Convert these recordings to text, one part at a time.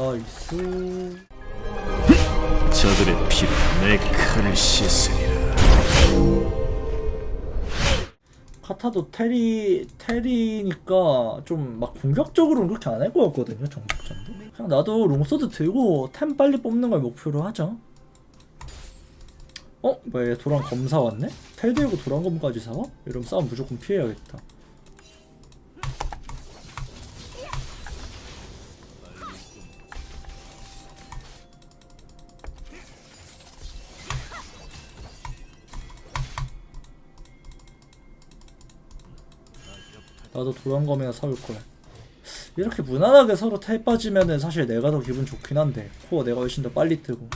나이스 저들의 피로 내 칼을 씻으리라. 카타도 테리 테리니까 좀 막 공격적으로는 그렇게 안할것 같거든요 정복전도 그냥 나도 롱소드 들고 템 빨리 뽑는 걸 목표로 하자 어? 뭐야 얘 도란 검사 왔네? 텔 들고 도란 검까지 사와? 이러면 싸움 무조건 피해야겠다 나도 도란검이나 사올 거야. 이렇게 무난하게 서로 텔 빠지면은 사실 내가 더 기분 좋긴 한데 코어 내가 훨씬 더 빨리 뜨고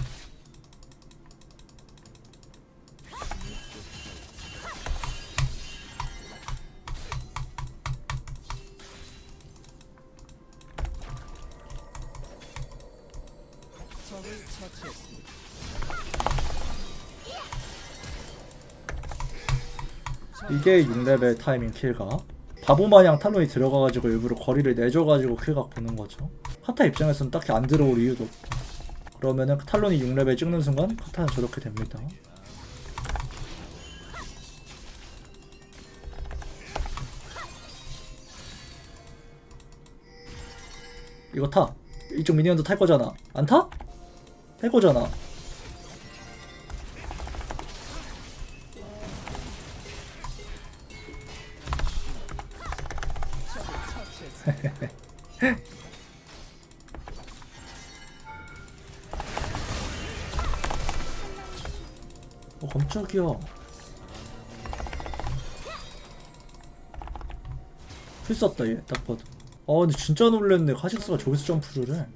이게 6레벨 타이밍 킬각 바보 마냥 탈론이 들어가가지고 일부러 거리를 내줘가지고 킬각 보는 거죠. 카타 입장에서는 딱히 안 들어올 이유도 없고. 그러면은 탈론이 6레벨 찍는 순간 카타는 저렇게 됩니다. 이거 타. 이쪽 미니언도 탈 거잖아. 안 타? 탈 거잖아 어 깜짝이야 풀 썼다 얘 딱 봐도. 아 근데 진짜 놀랬네. 카식스가 저기서 점프를 해.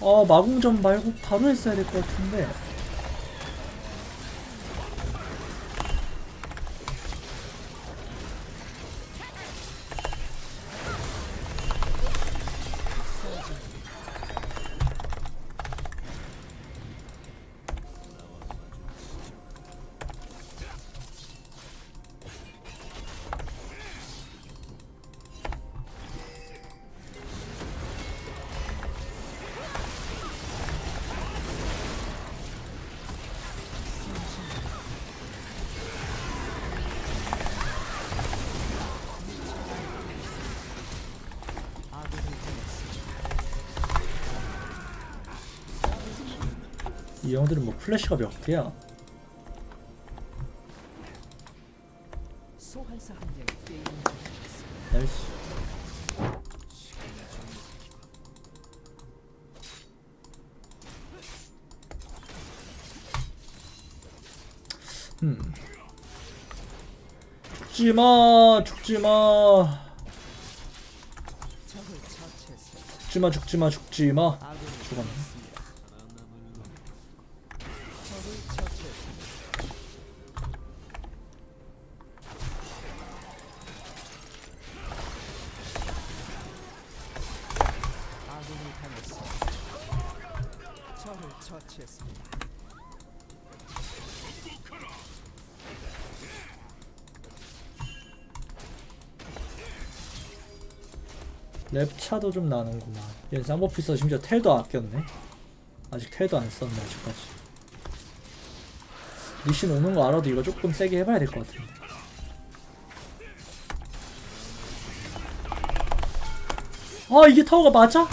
아, 마궁전 말고 바로 했어야 될 것 같은데. 이 형들은 뭐 플래시가 몇 개야? 나이스. 음. 죽지 마, 죽지 마, 적을 처치했습니다. 죽지 마, 죽지 마, 죽지 마. 아군이 죽었네. 처치했습니다. 랩 차도 좀 나는구만. 얘 쌍버피서 심지어 텔도 아꼈네. 아직 텔도 안 썼네 아직까지. 리신 오는 거 알아도 이거 조금 세게 해봐야 될 것 같은데. 아 이게 타워가 맞아?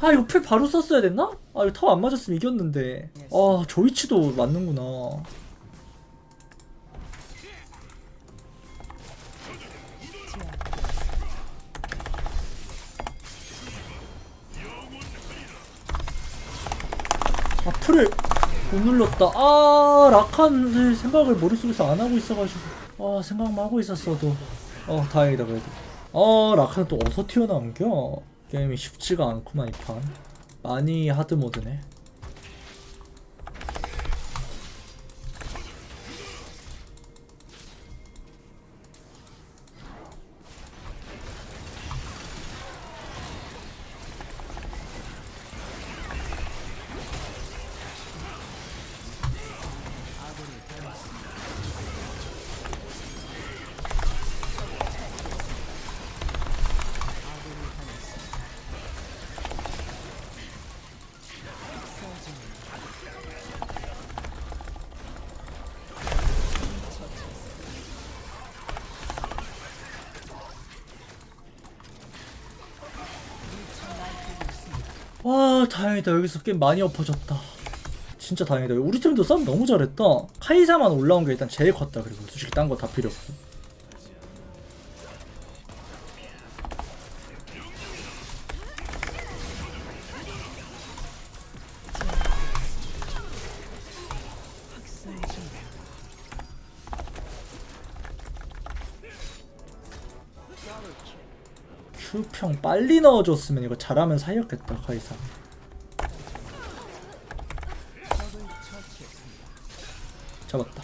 아 이거 풀 바로 썼어야 됐나? 아 이거 타워 안 맞았으면 이겼는데. 아저 위치도 맞는구나. 아 풀을 못 눌렀다. 아 라칸을 생각을 머릿속에서 안 하고 있어가지고 아 생각만 하고 있었어도 어 다행이다 그래도. 어 라칸은 또 어디서 튀어나온겨? 게임이 쉽지가 않구만 이 판. 많이 하드 모드네. 와 다행이다. 여기서 게임 많이 엎어졌다. 진짜 다행이다. 우리 팀도 싸움 너무 잘했다. 카이사만 올라온 게 일단 제일 컸다. 그리고 솔직히 딴 거 다 필요 없고. Q평 빨리 넣어줬으면 이거 잘하면 사이였겠다 카이사 잡았다.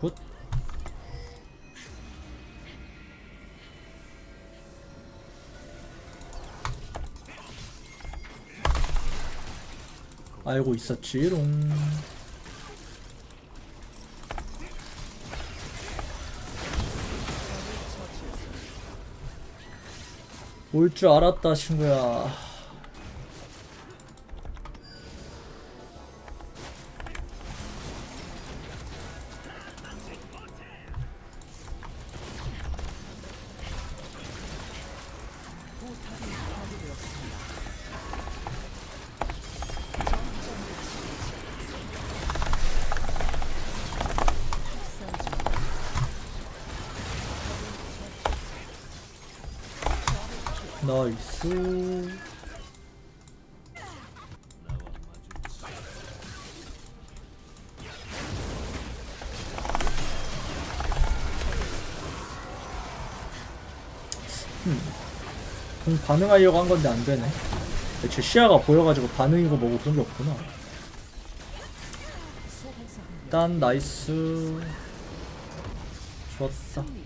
굿 알고 있었지롱. 올 줄 알았다 친구야 나이스 음. 공 반응하려고 한 건데 안 되네. 제 시야가 보여가지고 반응이고 뭐고 그런 게 없구나. 일단 나이스. 좋았다.